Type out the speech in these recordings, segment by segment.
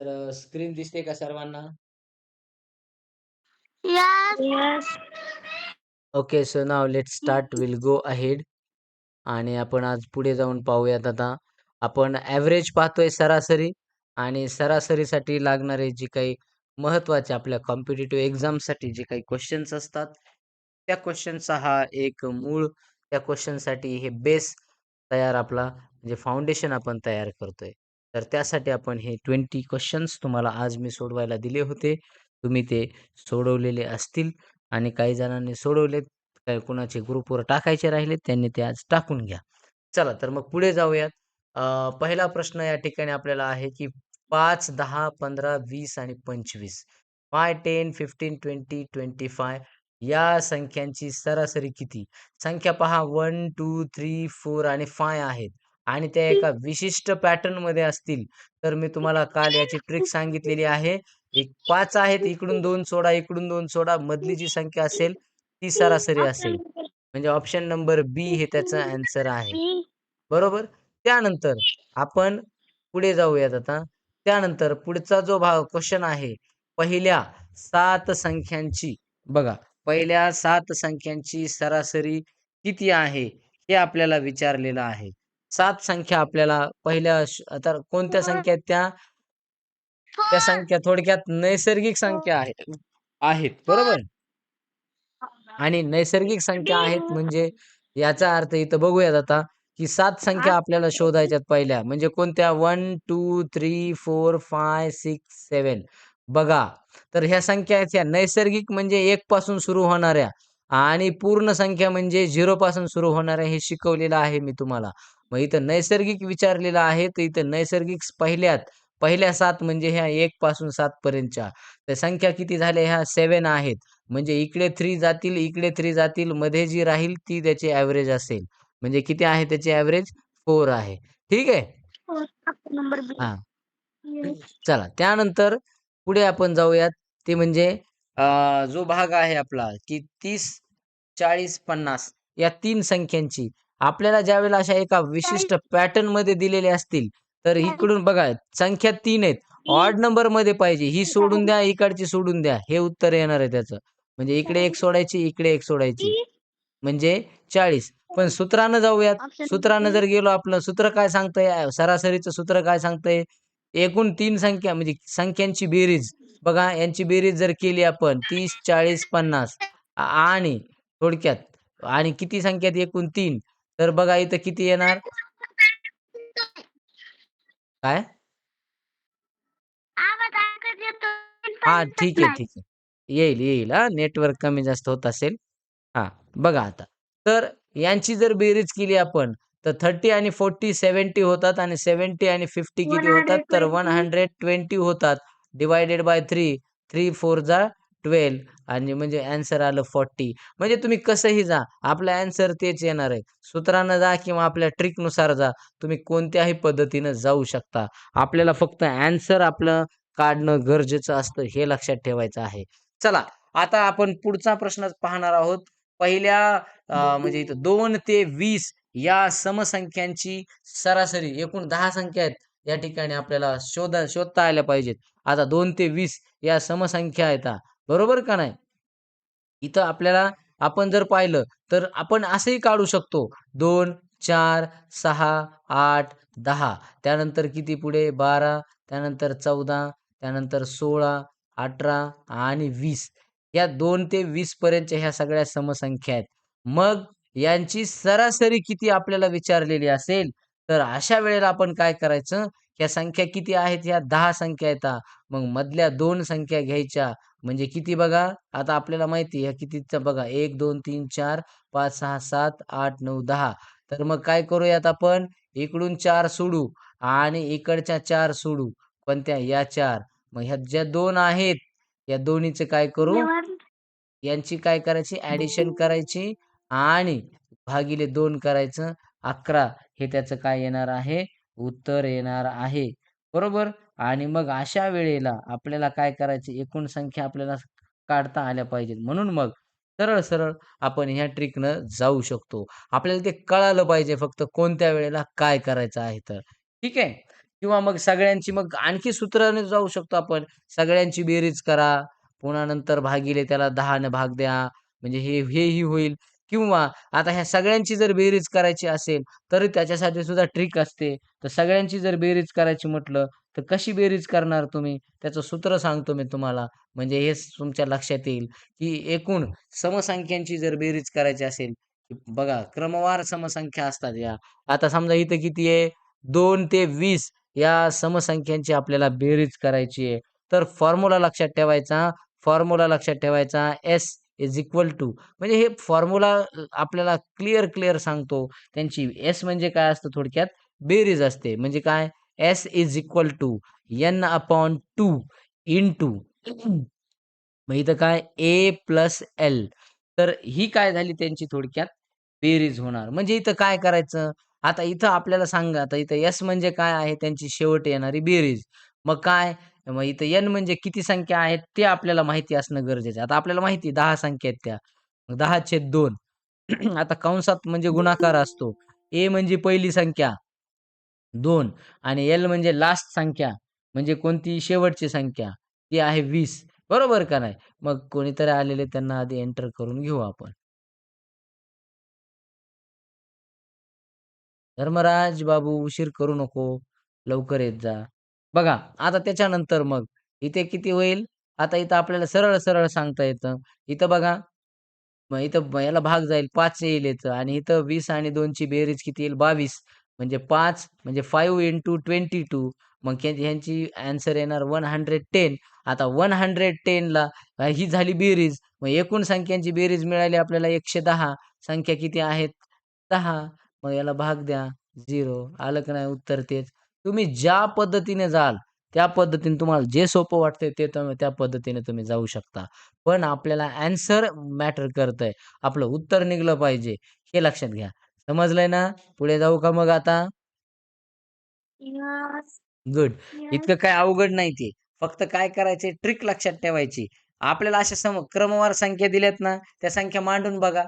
तर स्क्रीन दिसते का सर्वांना? Okay. So now let's start. Will go ahead आणि आपण आज पुढे जाऊन पाहूयात आता. आपण ॲव्हरेज पाहतोय सरासरी आणि सरासरीसाठी लागणारे जे काही महत्त्वाचे आपल्या कॉम्पिटिटिव्ह एक्झामसाठी जे काही क्वेश्चन्स असतात, त्या क्वेश्चनचा हा एक मूळ त्या क्वेश्चनसाठी हे बेस तयार आपला म्हणजे फाउंडेशन आपण तयार करतोय. तर त्यासाठी आपण हे 20 क्वेश्चन्स तुम्हाला आज मी सोडवायला दिले होते. तुम्ही ते सोडवलेले असतील आणि काही जणांनी सोडवलेत, काही कुणाचे ग्रुपवर टाकायचे राहिले त्यांनी ते आज टाकून घ्या. चला तर मग पुढे जाऊयात. पहिला प्रश्न या ठिकाणी आपल्याला आहे, की 5, 10, 15, 20 आणि 25 5, 10, 15, 20, 25 या संख्यांची सरासरी किती? संख्या पहा 1, 2, 3, 4 आणि फाय आहेत आणि त्या एका विशिष्ट पॅटर्नमध्ये असतील, तर मी तुम्हाला काल याची ट्रिक सांगितलेली आहे. एक 5 आहेत, इकडून 2 सोडा, इकडून 2 सोडा, मधली जी संख्या असेल ती सरासरी असेल. म्हणजे ऑप्शन नंबर बी हे त्याचं ॲन्सर आहे. बरोबर? त्यानंतर आपण पुढे जाऊयात आता. त्यानंतर पुढचा जो भाग क्वेश्चन आहे, पहिल्या 7 संख्यांची बघा, पहिल्या 7 संख्यांची सरासरी किती आहे? हे आपल्याला विचारलेलं आहे. 7 संख्या आपल्याला पहिल्या आता कोणत्या संख्या त्या? त्या संख्या थोडक्यात नैसर्गिक संख्या आहेत आहेत. बरोबर? आणि नैसर्गिक संख्या आहेत म्हणजे याचा अर्थ इथं बघूयात आता, की 7 संख्या आपल्याला शोधायच्यात पहिल्या. म्हणजे कोणत्या? 1, 2, 3, 4, 5, 6, 7 बघा, तर ह्या संख्या आहेत ह्या नैसर्गिक म्हणजे 1 पासून सुरू होणाऱ्या आणि पूर्ण संख्या म्हणजे 0 पासून सुरू होणाऱ्या हे शिकवलेलं आहे मी तुम्हाला. मग इथं नैसर्गिक विचारलेलं आहे, तर इथं नैसर्गिक पहिल्यात पहिल्या 7 म्हणजे ह्या 1 पासून 7 पर्यंतच्या. तर संख्या किती झाल्या ह्या 7 आहेत. म्हणजे इकडे 3 जातील, इकडे 3 जातील, मध्ये जी राहील ती त्याची ॲव्हरेज असेल. म्हणजे किती आहे त्याची ॲव्हरेज? 4 आहे. ठीक आहे? बी. हां. चला त्यानंतर पुढे आपण जाऊयात. ते म्हणजे जो भाग आहे आपला, की 30, 40, 50 या 3 संख्यांची आपल्याला ज्यावेळेला अशा एका विशिष्ट पॅटर्नमध्ये दिलेल्या असतील, तर इकडून बघा संख्या 3 आहेत. ऑड नंबरमध्ये पाहिजे. ही सोडून द्या, इकडची सोडून द्या. हे उत्तर येणार आहे त्याचं. म्हणजे इकडे 1 सोडायची, इकडे 1 सोडायची. म्हणजे 40. पण सूत्रानं जाऊयात. सूत्रानं. जर गेलो आपलं सूत्र काय सांगतंय? सरासरीचं सूत्र काय सांगतंय? एकूण 3 संख्या म्हणजे संख्यांची बेरीज. बघा यांची बेरीज जर केली आपण 30, 40, 50 आ आणि थोडक्यात आणि किती संख्या आहेत एकूण 3 तर बघा इथं किती येणार? काय? हां, ठीक आहे, ठीक आहे. येईल, येईल हां. नेटवर्क कमी जास्त होत असेल. हां, बघा आता. तर यांची जर बेरीज केली आपण, तर 30 आणि 40 70 होतात आणि 70 आणि 50 किती होतात? तर 120 होतात. Divided by 3. 3 4 जा 12 आणि म्हणजे अँसर आलं 40. म्हणजे तुम्ही कसंही जा, आपलं अँसर तेच येणार आहे. सूत्रानं जा किंवा आपल्या ट्रिकनुसार जा. तुम्ही कोणत्याही पद्धतीनं जाऊ शकता. आपल्याला फक्त अँसर आपलं काढणं गरजेचं असतं, हे लक्षात ठेवायचं आहे. चला, आता आपण पुढचा प्रश्न पाहणार आहोत. पहिल्या म्हणजे इथं दोन ते वीस या समसंख्यांची सरासरी एकूण दहा संख्या आहेत. या ठिकाणी आपल्याला शोधा शोधता आल्या पाहिजेत. आता दोन ते वीस या समसंख्या आहेत बरोबर का नाही? इथं आपल्याला आपण जर पाहिलं, तर आपण असंही काढू शकतो. 2, 4, 6, 8, 10 त्यानंतर किती पुढे 12 त्यानंतर 14 त्यानंतर 16, 18 आणि वीस या दोन ते वीस पर्यंतच्या ह्या सगळ्या समसंख्या आहेत. मग यांची सरासरी किती आपल्याला विचारलेली असेल, तर अशा वेळेला आपण काय करायचं? ह्या संख्या किती आहेत? ह्या दहा संख्या येतात मग मधल्या दोन संख्या घ्यायच्या. म्हणजे किती बघा? आता आपल्याला माहिती आहे कितीचं बघा 1, 2, 3, 4, 5, 6, 7, 8, 9, 10 तर मग काय करूयात आपण? इकडून 4 सोडू आणि इकडच्या 4 सोडू. कोणत्या? या 4. मग ह्या ज्या 2 आहेत, या दोन्हीचं काय करू? यांची काय करायची? ॲडिशन करायची आणि भागिले 2 करायचं. 11 हे त्याचं काय येणार आहे? उत्तर येणार आहे. बरोबर? आणि मग अशा वेळेला आपल्याला काय करायचं? एकूण संख्या आपल्याला काढता आल्या पाहिजेत. म्हणून मग सरळ-सरळ आपण ह्या ट्रिकनं जाऊ शकतो. आपल्याला ते कळालं पाहिजे फक्त कोणत्या वेळेला काय करायचं आहे तर. ठीक आहे? किंवा मग सगळ्यांची मग आणखी सूत्राने जाऊ शकतो आपण. सगळ्यांची बेरीज करा. पुन्हा नंतर भागिले त्याला दहाने भाग द्या. म्हणजे हे हेही होईल किंवा आता ह्या सगळ्यांची जर बेरीज करायची असेल, तरी त्याच्यासाठी सुद्धा ट्रिक असते. तर सगळ्यांची जर बेरीज करायची म्हटलं, तर कशी बेरीज करणार तुम्ही? त्याचं सूत्र सांगतो मी तुम्हाला. म्हणजे हे तुमच्या लक्षात येईल, की एकूण समसंख्यांची जर बेरीज करायची असेल, बघा क्रमवार समसंख्या असतात या. आता समजा इथं किती आहे? दोन ते वीस या समसंख्यांची आपल्याला बेरीज करायची आहे. तर फॉर्म्युला लक्षात ठेवायचा. फॉर्म्युला लक्षात ठेवायचा एस इज इक्वल टू म्हणजे हे फॉर्म्युला आपल्याला क्लिअर, क्लिअर सांगतो. त्यांची एस म्हणजे काय असतं थोडक्यात बेरीज असते. म्हणजे काय? S is equal to N upon two into मग इथं काय ए प्लस एल. तर ही काय झाली त्यांची थोडक्यात बेरीज होणार. म्हणजे इथं काय करायचं? आता इथं आपल्याला सांगा, आता इथं एस म्हणजे काय आहे? त्यांची शेवट येणारी बेरीज. मग काय? मग इथं एन म्हणजे किती संख्या आहेत ते आपल्याला माहिती असणं गरजेचं आहे. आता आपल्याला माहिती दहा संख्या आहेत त्या. मग 10/2 आता कंसात म्हणजे गुणाकार असतो. ए म्हणजे पहिली संख्या दोन आणि एल म्हणजे लास्ट संख्या म्हणजे कोणती शेवटची संख्या ती आहे वीस बरोबर का नाही? मग कोणीतरी आलेले त्यांना आधी एंटर करून घेऊ आपण. धर्मराज बाबू उशीर करू नको. लवकर येत जा. बघा आता त्याच्यानंतर मग इथे किती होईल? आता इथं आपल्याला सरळ-सरळ सांगता येतं. इथं बघा मग इथं याला भाग जाईल पाच येईल याचं आणि इथं वीस आणि दोनची बेरीज किती येईल? 22 म्हणजे पाच म्हणजे फाईव्ह इंटू 22 मग ह्यांची ॲन्सर येणार 110. आता वन हंड्रेड टेनला ही झाली बेरीज. मग एकूण संख्यांची बेरीज मिळाली आपल्याला 110. संख्या किती आहेत? दहा मग याला भाग द्या झिरो आलं का नाही उत्तर तेच. तुम्ही ज्या पद्धतीने जाल, त्या पद्धतीने तुम्हाला जे सोपं वाटतंय ते तुम्ही त्या पद्धतीने तुम्ही जाऊ शकता. पण आपल्याला अँसर मॅटर करतंय. आपलं उत्तर निघलं पाहिजे, हे लक्षात घ्या. समजलंय ना? पुढे जाऊ का मग आता? गुड. इतकं काय अवघड नाही ते. फक्त काय करायचे ट्रिक लक्षात ठेवायची. आपल्याला अशा सम क्रमवार संख्या दिल्यात ना, त्या संख्या मांडून बघा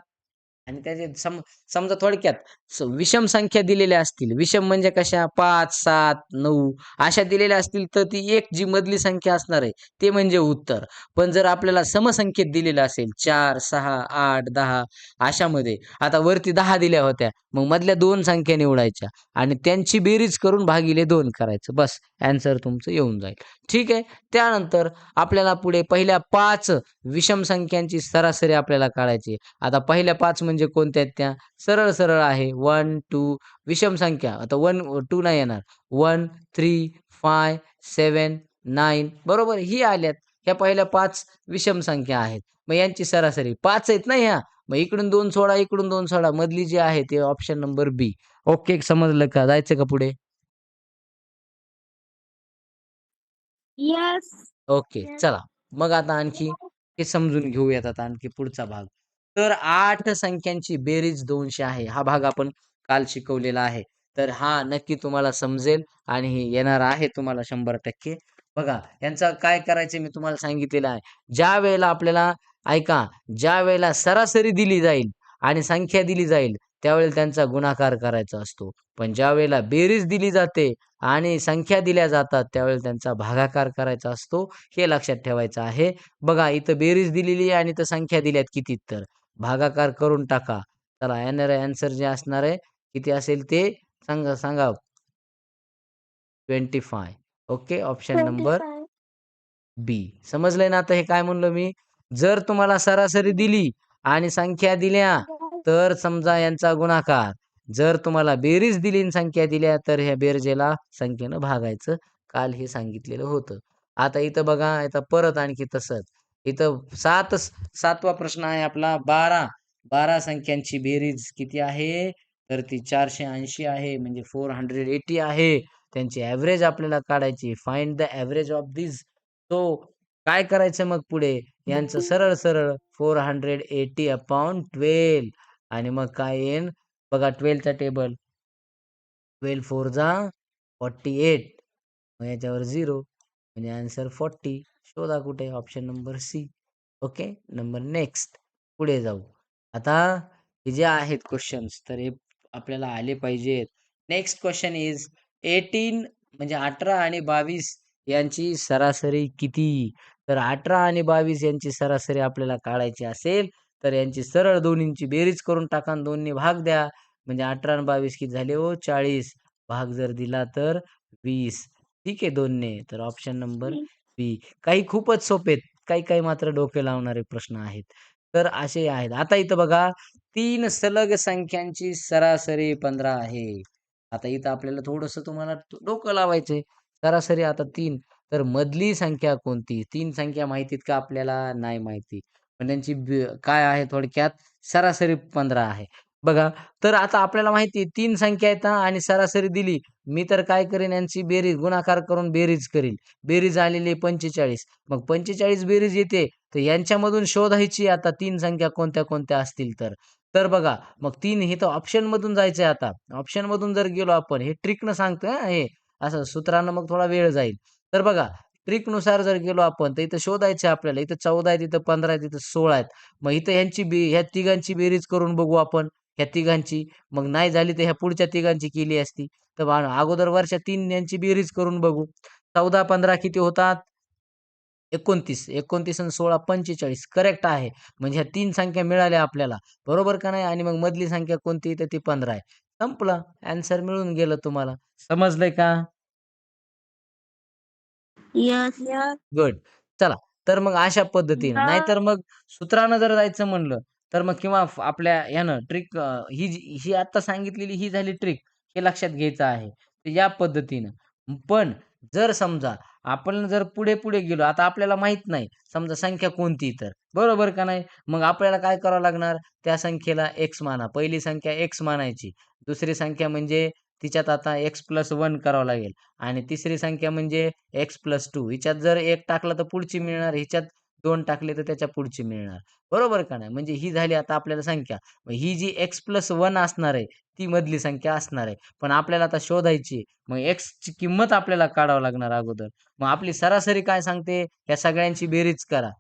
आणि त्याचे सम समजा थोडक्यात विषम संख्या दिलेल्या असतील. विषम म्हणजे कशा? 5, 7, 9 अशा दिलेल्या असतील, तर ती एक जी मधली संख्या असणार आहे, ते म्हणजे उत्तर. पण जर आपल्याला समसंख्येत दिलेलं असेल 4, 6, 8, 10 अशामध्ये आता वरती दहा दिल्या होत्या. मग मधल्या दोन संख्या निवडायच्या आणि त्यांची बेरीज करून भागिले दोन करायचं. बस अँसर तुमचं येऊन जाईल. ठीक आहे. त्यानंतर आपल्याला पुढे पहिल्या पाच विषम संख्यांची सरासरी आपल्याला काढायची आता पहिल्या पाच म्हणजे कोणत्या आहेत त्या? सरळ-सरळ आहे 1, 2 विषम संख्या. आता 1 2 नाही येणार. 1, 3, 5, 7, 9 बरोबर ही आल्यात. ह्या पहिल्या पाच विषम संख्या आहेत. मग यांची सरासरी पाच आहेत ना ह्या. मग इकडून दोन सोडा, इकडून दोन सोडा. मधली जी आहे ते ऑप्शन नंबर बी. ओके समजलं का? जायचं का पुढे? यस. ओके. चला. मग आता आणखी हे समजून घेऊयात आता आणखी पुढचा भाग. तर 8 संख्यांची बेरीज 200 आहे. हा भाग आपण काल शिकवलेला आहे. तर हा नक्की तुम्हाला समजेल आणि हे येणार आहे तुम्हाला 100%. बघा यांचं काय करायचं मी तुम्हाला सांगितलेलं आहे. ज्यावेळेला आपल्याला ऐका, ज्यावेळेला सरासरी दिली जाईल आणि संख्या दिली जाईल, त्यावेळेला त्यांचा गुणाकार करायचा असतो. पण ज्यावेळेला बेरीज दिली जाते आणि संख्या दिल्या जातात, त्यावेळेला त्यांचा भागाकार करायचा असतो. हे लक्षात ठेवायचं आहे. बघा इथं बेरीज दिलेली आहे आणि इथं संख्या दिल्यात किती तर. भागाकार करून टाका. चला येणारं ॲन्सर जे असणार आहे, किती असेल ते सांगा सांगा. 25 ओके. Option number 25. बी. समजलंय ना आता हे काय म्हणलो मी? जर तुम्हाला सरासरी दिली आणि संख्या दिल्या, तर समजा यांचा गुणाकार. जर तुम्हाला बेरीज दिली संख्या दिल्या, तर ह्या बेरजेला संख्येनं भागायचं. काल हे सांगितलेलं होतं. आता इथं बघा, इथं परत आणखी तसंच. इथं 7 7वा प्रश्न आहे आपला 12. 12 संख्यांची बेरीज किती आहे? तर ती 480 आहे. म्हणजे 480 आहे. त्यांची ॲव्हरेज आपल्याला काढायची. Find the average of this तो काय करायचं मग पुढे? यांचं सरळ-सरळ 480 अपॉन 12 आणि मग काय येईल? बघा 12 चा टेबल. 12 4 जा 48. मग याच्यावर झिरो म्हणजे आन्सर फॉर्टी शोधा कुठे? Option number C. Okay. Number next. पुढे जाऊ. आता हे जे आहेत क्वेश्चन्स तर हे आपल्याला आले पाहिजेत. नेक्स्ट क्वेश्चन इज 18 म्हणजे 18 आणि 22 यांची सरासरी किती? तर 18 आणि 22 यांची सरासरी आपल्याला काढायची असेल, तर यांची सरळ दोन्हींची बेरीज करून टाका आणि 2 ने भाग द्या. म्हणजे 18 आणि 22 किती झाले हो 40. भाग जर दिला तर 20. ठीक आहे 2 ने. तर ऑप्शन नंबर बी. काही खूपच सोपे आहेत. काही-काही मात्र डोके लावणारे प्रश्न आहेत. तर असे आहेत. आता इथं बघा 3 सलग संख्यांची सरासरी 15 आहे. आता इथं आपल्याला थोडंसं तुम्हाला डोकं लावायचंय. सरासरी आता 3 तर मधली संख्या कोणती? 3 संख्या माहितीत का आपल्याला? नाही माहिती. पण त्यांची काय आहे थोडक्यात सरासरी 15 आहे. बघा, तर आता आपल्याला माहिती तीन संख्या आहेत आणि सरासरी दिली. मी तर काय करेन यांची बेरीज गुणाकार करून बेरीज करील. बेरीज आलेली पंचेचाळीस मग 45 बेरीज येते, तर यांच्यामधून शोधायची आता तीन संख्या कोणत्या-कोणत्या असतील तर. तर बघा, मग तीन हे तर ऑप्शन मधून जायचंय आता. ऑप्शन मधून जर गेलो आपण, हे ट्रिकनं सांगतोय हे. असं सूत्रानं मग थोडा वेळ जाईल. तर बघा, ट्रिकनुसार जर गेलो आपण, तर इथं शोधायचं आपल्याला. इथं चौदा आहे तिथं पंधरा आहे तिथं सोळा आहेत. मग इथं ह्यांची बे ह्या तिघांची बेरीज करून बघू आपण, ह्या तिघांची. मग नाही झाली तर ह्या पुढच्या तिघांची केली असती. तर अगोदर वर्षा तीन यांची बेरीज करून बघू. 14, 15 किती होतात? 29. 29 आणि 16 45 करेक्ट आहे. म्हणजे ह्या तीन संख्या मिळाल्या आपल्याला. बरोबर का नाही? आणि मग मधली संख्या कोणती? तर ती 15 आहे. संपलं. ॲन्सर मिळून गेलं तुम्हाला. समजलंय का? येस. गुड. चला, तर मग अशा पद्धतीनं. नाहीतर मग सूत्रानं जर जायचं म्हणलं, तर मग किंवा आपल्या ह्यानं ट्रिक ही जी ही आता सांगितलेली ही झाली ट्रिक. हे लक्षात घ्यायचं आहे. तर या पद्धतीनं. पण जर समजा आपण जर पुढे-पुढे गेलो, आता आपल्याला माहीत नाही समजा संख्या कोणती तर, बरोबर का नाही? मग आपल्याला काय करावं लागणार? त्या संख्येला एक्स माना. पहिली संख्या एक्स मानायची. दुसरी संख्या म्हणजे तिच्यात आता एक्स प्लस वन करावं लागेल आणि तिसरी संख्या म्हणजे एक्स प्लस टू हिच्यात जर एक टाकला तर पुढची मिळणार, हिच्यात दोन टाकले तर त्याच्या पुढची मिळणार. बरोबर का नाही? म्हणजे ही झाली आता आपल्याला संख्या. मग ही जी एक्स प्लस वन असणार आहे, ती मधली संख्या असणार आहे. पण आपल्याला आता शोधायची मग एक्सची किंमत आपल्याला काढावं लागणार अगोदर. मग आपली सरासरी काय सांगते? या सगळ्यांची बेरीज करा.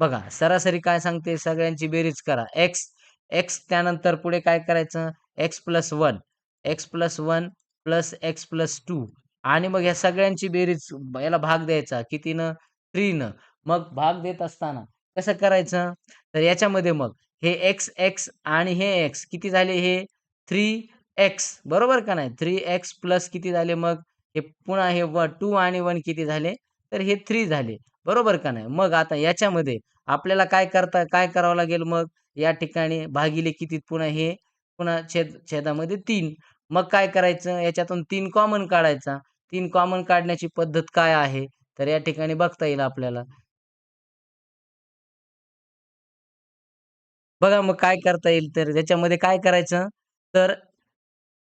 बघा, सरासरी काय सांगते? सगळ्यांची बेरीज करा. एक्स एक्स त्यानंतर पुढे काय करायचं? X plus one X plus one plus X plus two आणि मग ह्या सगळ्यांची बेरीज याला भाग द्यायचा. कितीनं? थ्रीनं मग भाग देत असताना कसं करायचं? तर याच्यामध्ये मग हे एक्स एक्स आणि हे एक्स किती झाले हे? थ्री एक्स बरोबर का नाही? थ्री एक्स प्लस किती झाले मग? हे पुन्हा हे व टू आणि वन किती झाले? तर हे थ्री झाले. बरोबर का नाही? मग आता याच्यामध्ये आपल्याला काय करता काय करावं लागेल मग? या ठिकाणी भागिले किती पुन्हा हे पुन्हा छेद छेदामध्ये तीन मग काय करायचं? याच्यातून तीन कॉमन काढायचा. तीन कॉमन काढण्याची पद्धत काय आहे? तर या ठिकाणी बघता येईल आपल्याला. बघा मग काय करता येईल तर त्याच्यामध्ये काय करायचं? तर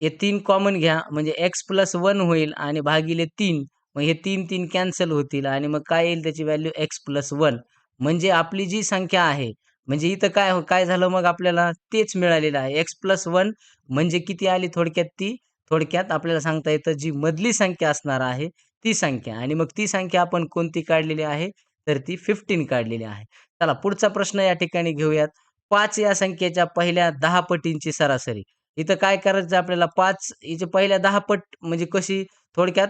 हे तीन कॉमन घ्या म्हणजे एक्स प्लस वन होईल आणि भागिले तीन मग हे 3, 3 कॅन्सल होतील आणि मग काय येईल त्याची व्हॅल्यू एक्स प्लस वन म्हणजे आपली जी संख्या आहे म्हणजे इथं काय हो काय झालं मग आपल्याला तेच मिळालेलं आहे. एक्स प्लस वन म्हणजे किती आली थोडक्यात ती? थोडक्यात आपल्याला सांगता येतं जी मधली संख्या असणार आहे ती संख्या आणि मग ती संख्या आपण कोणती काढलेली आहे? तर ती 15 काढलेली आहे. चला पुढचा प्रश्न या ठिकाणी घेऊयात. पाच या संख्येच्या पहिल्या दहा पटींची सरासरी. इथं काय करायचं आपल्याला पाच हिचे पहिल्या दहा पट म्हणजे कशी? थोडक्यात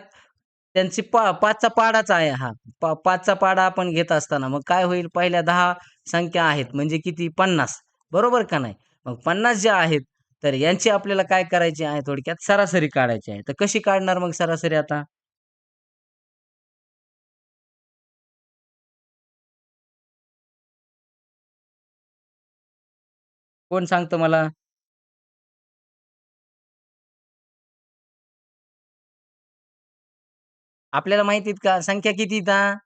त्यांची पा पाचचा पाडाच आहे हा. पा 5चा पाडा आपण घेत असताना मग काय होईल? पहिल्या दहा संख्या आहेत म्हणजे किती? 50 बरोबर का नाही? मग 50 ज्या आहेत तर यांची आपल्याला काय करायची आहे? थोडक्यात सरासरी काढायची आहे. तर कशी काढणार मग सरासरी आता? कोण सांगतं मला? आपल्याला माहिती आहेत का संख्या किती आहेत?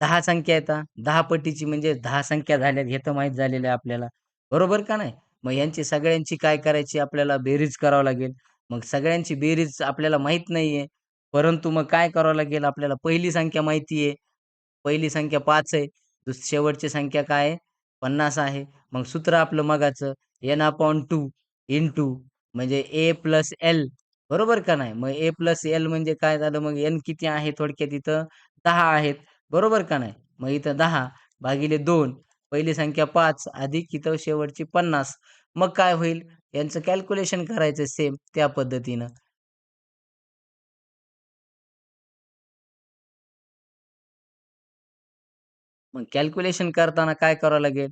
दहा संख्या येतात दहा पटीची म्हणजे दहा संख्या झाल्यात हे तर माहीत झालेलं आहे आपल्याला. बरोबर का नाही? मग यांची सगळ्यांची काय करायची आपल्याला बेरीज करावं लागेल. मग सगळ्यांची बेरीज आपल्याला माहीत नाहीये. परंतु मग काय करावं लागेल आपल्याला पहिली संख्या माहिती आहे. पहिली संख्या पाच आहे. दुस शेवटची संख्या काय आहे? 50 आहे. मग सूत्र आपलं मगाचं N upon two in to म्हणजे ए प्लस एल बरोबर का नाही? मग ए प्लस एल म्हणजे काय झालं मग एन किती आहे थोडक्यात इथं दहा आहेत. बरोबर का नाही? मग इथं दहा भागिले दोन पहिली संख्या पाच अधिक इथं शेवटची पन्नास. मग काय होईल? यांचं कॅल्क्युलेशन करायचं सेम त्या पद्धतीनं. मग कॅल्क्युलेशन करताना काय करावं लागेल?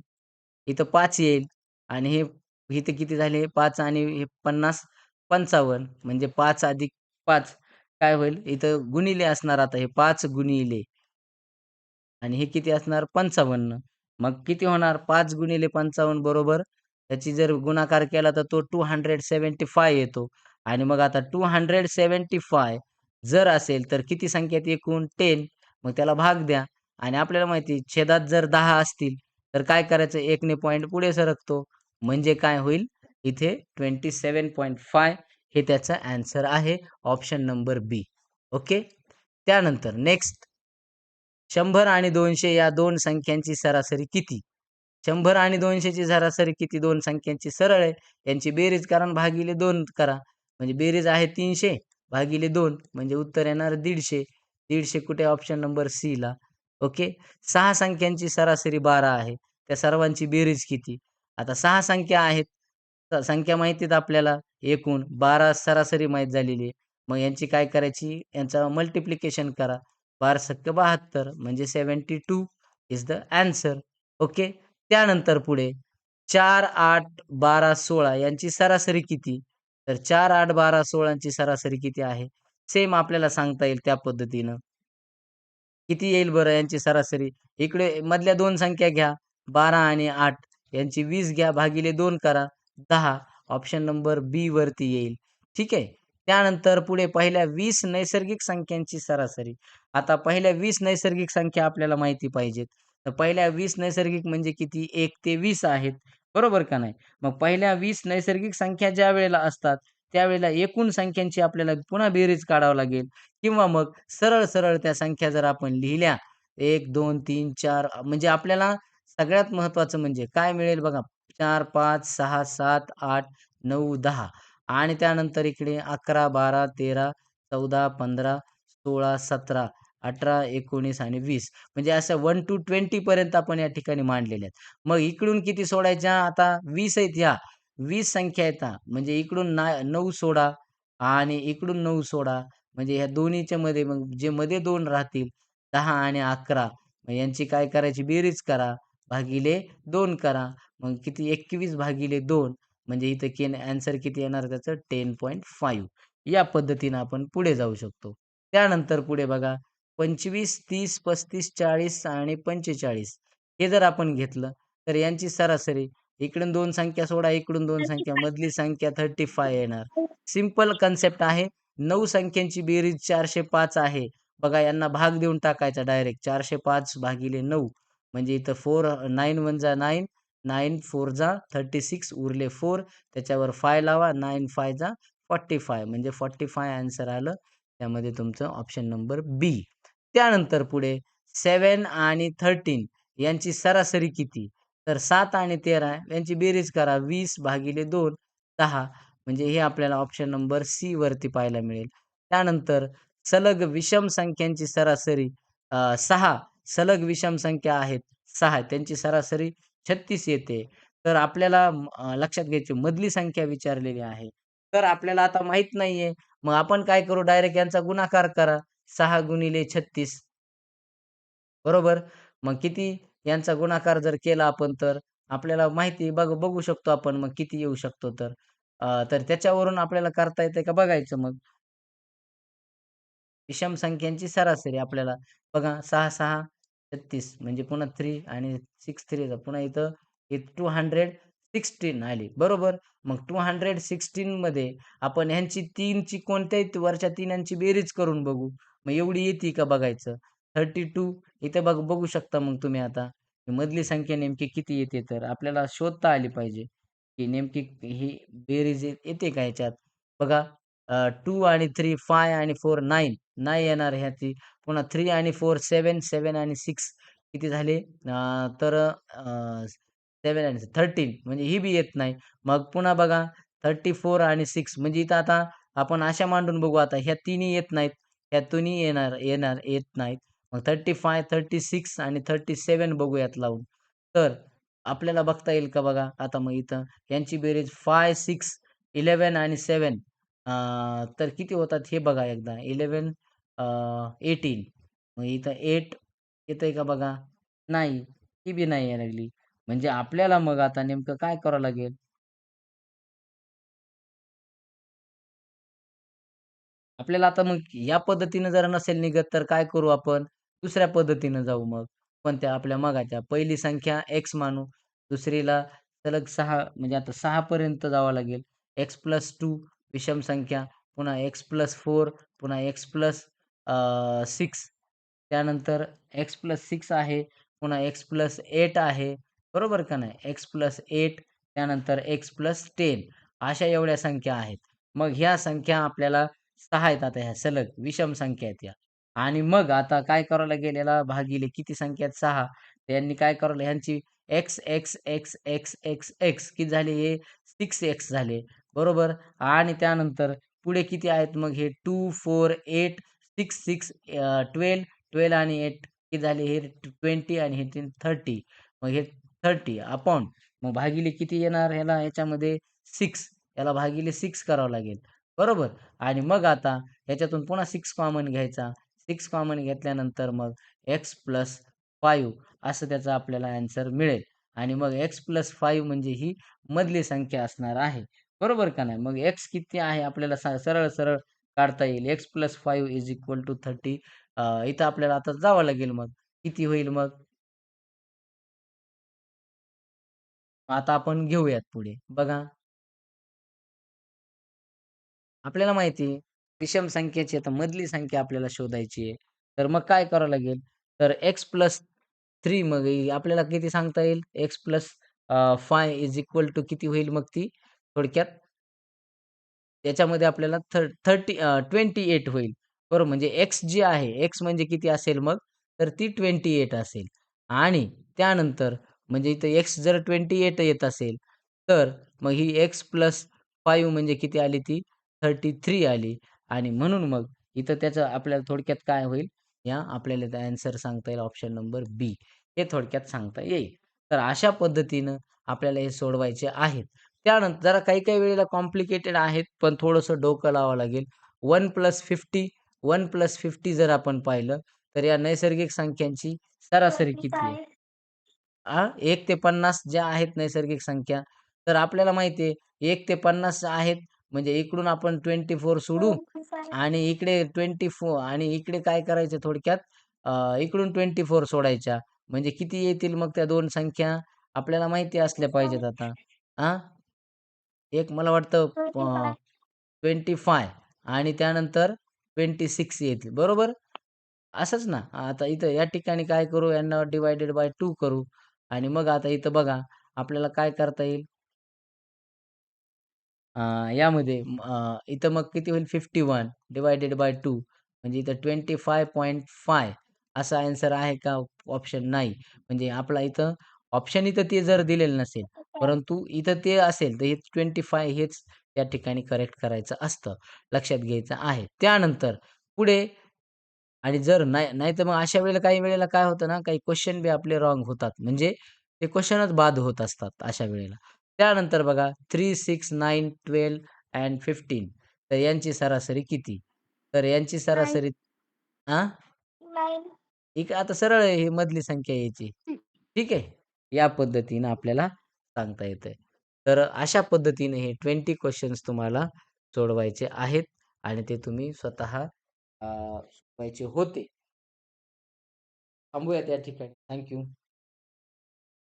इथं पाच येईल आणि हे इथं किती झाले? पाच आणि हे पन्नास पंचावन्न. म्हणजे पाच अधिक पाच. काय होईल? इथं गुणिले असणार आता हे पाच गुणिले. आणि हे किती असणार? 55 मग किती होणार? पाच गुणिले 55 बरोबर. त्याची जर गुणाकार केला तर तो 275 येतो. आणि मग आता 275 जर असेल तर किती संख्यात एकूण? टेन मग त्याला भाग द्या. आणि आपल्याला माहिती छेदात जर दहा असतील तर काय करायचं? एकने पॉईंट पुढे सरकतो. म्हणजे काय होईल? इथे 27.5 हे त्याचं ॲन्सर आहे ऑप्शन नंबर बी. ओके. त्यानंतर नेक्स्ट शंभर आणि दोनशे या दोन संख्यांची सरासरी किती? शंभर आणि 200 ची सरासरी किती? दोन संख्यांची सरळ आहे. यांची बेरीज कारण भागिले दोन करा. म्हणजे बेरीज आहे तीनशे भागिले दोन म्हणजे उत्तर येणार दीडशे दीडशे कुठे ऑप्शन नंबर सी ला. ओके. सहा संख्यांची सरासरी 12 आहे. त्या सर्वांची बेरीज किती? आता सहा संख्या आहेत. संख्या माहितीत आपल्याला एकूण 12 सरासरी माहीत झालेली आहे. मग यांची काय करायची? यांचं मल्टिप्लिकेशन करा. 12 सत्ते 72 म्हणजे 72 इस द अँसर ओके. त्यानंतर पुढे 4, 8, 12, 16 यांची सरासरी किती? तर चार आठ बारा सोळांची सरासरी किती आहे? सेम आपल्याला सांगता येईल त्या पद्धतीनं. किती येईल बरं यांची सरासरी? इकडे मधल्या दोन संख्या घ्या 12 आणि आठ यांची वीस घ्या भागिले दोन करा दहा ऑप्शन नंबर बी वरती येईल. ठीक आहे. त्यानंतर पुढे पहिल्या वीस नैसर्गिक संख्यांची सरासरी. आता पहिल्या वीस नैसर्गिक संख्या आपल्याला माहिती पाहिजेत. तर पहिल्या वीस नैसर्गिक म्हणजे किती? एक ते वीस आहेत. बरोबर का नाही? मग पहिल्या वीस नैसर्गिक संख्या ज्या वेळेला असतात त्यावेळेला एकूण संख्यांची आपल्याला पुन्हा बेरीज काढावं लागेल किंवा मग सरळ-सरळ त्या संख्या जर आपण लिहिल्या 1, 2, 3, 4 म्हणजे आपल्याला सगळ्यात महत्त्वाचं म्हणजे काय मिळेल बघा 4, 5, 6, 7, 8, 9, 10 आणि त्यानंतर इकडे 11, 12, 13, 14, 15, 16, 17, 18, 19 आणि वीस म्हणजे असं वन टू 20 पर्यंत आपण या ठिकाणी मांडलेल्या आहेत. मग इकडून किती सोडायच्या? आता वीस आहेत ह्या. वीस संख्या आहेत म्हणजे इकडून ना 9 सोडा आणि इकडून नऊ सोडा. म्हणजे ह्या दोन्हीच्या मध्ये मग जे मध्ये दोन राहतील दहा आणि अकरा यांची काय करायची? बेरीज करा. भागिले दोन करा. मग किती 21 भागिले दोन म्हणजे इथं की ॲन्सर किती येणार त्याचं 10.5 या पद्धतीनं आपण पुढे जाऊ शकतो. त्यानंतर पुढे बघा 25, 30, 35, 40 आणि 45 हे जर आपण घेतलं तर यांची सरासरी इकडून 2 संख्या सोडा, इकडून 2 संख्या मधली संख्या 35 येणार. सिंपल कन्सेप्ट आहे. 9 संख्यांची बेरीज 405 आहे. बघा यांना भाग देऊन टाकायचा डायरेक्ट 405 भागिले 9 म्हणजे इथं 4 9 वन जा 9 9 4 जा 36 उरले 4 त्याच्यावर 5 लावा 9 5 जा 45 म्हणजे 45 ॲन्सर आलं. त्यामध्ये तुमचं ऑप्शन नंबर बी. त्यानंतर पुढे सेवन आणि 13 यांची सरासरी किती? तर सात आणि 13 यांची बेरीज करा वीस भागिले 2 10 म्हणजे हे आपल्याला ऑप्शन नंबर सी वरती पाहायला मिळेल. त्यानंतर सलग विषम संख्यांची सरासरी सहा सलग विषम संख्या आहेत सहा त्यांची सरासरी 36 येते. तर आपल्याला लक्षात घ्यायची मधली संख्या विचारलेली आहे. तर आपल्याला आता माहीत नाहीये. मग आपण काय करू डायरेक्ट यांचा गुणाकार करा. सहा गुणिले 36 बरोबर. मग किती यांचा गुणाकार जर केला आपण तर आपल्याला माहिती बघ बघू शकतो आपण मग किती येऊ शकतो तर. तर त्याच्यावरून आपल्याला करता येते का बघायचं मग. विषम संख्यांची सरासरी आपल्याला बघा 6, 6, 36 म्हणजे पुन्हा थ्री आणि 6 3 पुन्हा इथं हे 216 आली. बरोबर. मग 216 मध्ये आपण ह्यांची 3 ची कोणत्याही वरच्या यांची बेरीज करून बघू. मग एवढी येते का बघायचं. 32 इथे बघ बघू शकता मग तुम्ही आता. मधली संख्या नेमकी किती येते तर आपल्याला शोधता आली पाहिजे, की नेमकी ही बेरीज येते का ह्याच्यात. बघा टू आणि 3 5 आणि 4 9 नाही येणार ह्याची. पुन्हा थ्री आणि 4 7 7 आणि सिक्स किती झाले तर सेवन आणि 13 म्हणजे ही बी येत नाही. मग पुन्हा बघा 34 आणि सिक्स म्हणजे इथं आता आपण अशा मांडून बघू आता ह्या तिन्ही येत नाहीत. ह्या येणार येणार येत नाहीत. मग 35 36 आणि 37 बघूयात लावून. तर आपल्याला बघता येईल का बघा. आता मग इथं यांची बेरीज 5 6 11 आणि सेवन तर किती होतात हे बघा एकदा इलेवन एटीन मग इथं एट येतंय का बघा. नाही. ती बी नाही यायला लागली. म्हणजे आपल्याला मग आता नेमकं काय करावं लागेल? आपल्याला आता मग या पद्धतीनं जर नसेल निघत तर काय करू आपण? दुसऱ्या पद्धतीनं जाऊ मग. पण त्या आपल्या मघाच्या पहिली संख्या एक्स मानू, दुसरीला सलग सहा म्हणजे आता 6 पर्यंत जावं लागेल. एक्स प्लस टू विषम संख्या, पुन्हा एक्स प्लस फोर पुन्हा एक्स प्लस सिक्स त्यानंतर एक्स प्लस सिक्स आहे, पुन्हा एक्स प्लस एट आहे. बरोबर का नाही? एक्स प्लस एट त्यानंतर x+10 अशा एवढ्या संख्या आहेत. मग ह्या संख्या आपल्याला सहा आहेत आता ह्या सलग विषम संख्या आहेत या. आणि मग आता काय करायला गेलेला याला भागिले किती संख्या आहेत? सहा. यांनी काय करावं? ह्यांची X X X X X X किती झाले? हे सिक्स एक्स झाले. बरोबर? आणि त्यानंतर पुढे किती आहेत? मग हे two four eight six six twelve twelve आणि एट किती झाले? हे 20 आणि हे 30. मग हे 30 अपॉन मग भागिले किती येणार? ह्याला याच्यामध्ये सिक्स याला भागिले सिक्स करावं लागेल. बरोबर? आणि मग आता ह्याच्यातून पुन्हा सिक्स कॉमन घ्यायचा. सिक्स कॉमन घेतल्यानंतर मग एक्स प्लस फाईव्ह असं त्याचा आपल्याला ॲन्सर मिळेल. आणि मग एक्स प्लस फाईव्ह म्हणजे ही मधली संख्या असणार आहे. बरोबर का नाही? मग एक्स किती आहे आपल्याला सरळ-सरळ काढता येईल. X plus five is equal to thirty इथं आपल्याला आता जावं लागेल मग. किती होईल मग? आता आपण घेऊयात पुढे. बघा. आपल्याला माहिती आहे, विषम संख्येची आता मधली संख्या आपल्याला शोधायची आहे. तर मग काय करावं लागेल? तर एक्स प्लस थ्री मग आपल्याला किती सांगता येईल? X plus five is equal to किती होईल मग ती थोडक्यात? त्याच्यामध्ये आपल्याला थर् थर्टी ट्वेंटी एट होईल. बरोबर म्हणजे एक्स जी आहे, एक्स म्हणजे किती असेल मग? तर ती 28 असेल. आणि त्यानंतर म्हणजे इथं एक्स जर 28 येत असेल, तर मग ही एक्स प्लस फाईव्ह म्हणजे किती आली ती? 33 आली. आणि म्हणून मग इथं त्याचं आपल्याला थोडक्यात काय होईल? या आपल्याला इथं ॲन्सर सांगता येईल ऑप्शन नंबर बी. हे थोडक्यात सांगता येईल. तर अशा पद्धतीनं आपल्याला हे सोडवायचे आहेत. त्यानंतर जरा काही-काही वेळेला कॉम्प्लिकेटेड आहेत, पण थोडंसं डोकं लावावं लागेल. 1 प्लस 50 1 प्लस 50 जर आपण पाहिलं, तर या नैसर्गिक संख्यांची सरासरी किती आहे? आ, 1 ते 50 ज्या आहेत नैसर्गिक संख्या, तर आपल्याला माहिती आहे 1 ते 50 आहेत, म्हणजे इकडून आपण 24 सोडू आणि इकडे 24 आणि इकडे काय करायचं थोडक्यात इकडून 24 सोडायच्या. म्हणजे किती येतील मग त्या 2 संख्या? आपल्याला माहिती असल्या पाहिजेत आता. हां? एक मला वाटतं अ, 25 आणि त्यानंतर 26 येतील. बरोबर? असंच ना? आता इथं या ठिकाणी काय करू यांना डिव्हायडेड बाय 2 करू आणि मग आता इथं बघा आपल्याला काय करता येईल? अ, यामध्ये अ, इथं मग किती होईल 51 डिव्हायडेड बाय 2 म्हणजे इथं 25.5 असा ॲन्सर आहे का? ऑप्शन नाही. म्हणजे आपला इथं ऑप्शन इथं ते जर दिलेलं नसेल, परंतु इथं ते असेल, तर हे 25 हेच त्या ठिकाणी करेक्ट करायचं असतं. लक्षात घ्यायचं आहे. त्यानंतर पुढे आणि जर नाही नाहीतर मग अशा वेळेला काही वेळेला काय होतं ना, काही क्वेशन बी आपले रॉंग होतात. म्हणजे ते क्वेशनच बाद होत असतात अशा वेळेला. त्यानंतर बघा 3, 6, 9, 12 एंड 15 तर यांची सरासरी किती? तर यांची सरासरी हां? 9. ठीक आहे. आता सरळ आहे ही मधली संख्या यायची. ठीक आहे. या पद्धतीनं आपल्याला सांगता येतंय. तर अशा पद्धतीने हे 20 क्वेशन्स तुम्हाला सोडवायचे आहेत आणि ते तुम्ही स्वतः सोडवायचे होते. थांबूयात या ठिकाणी. Thank you.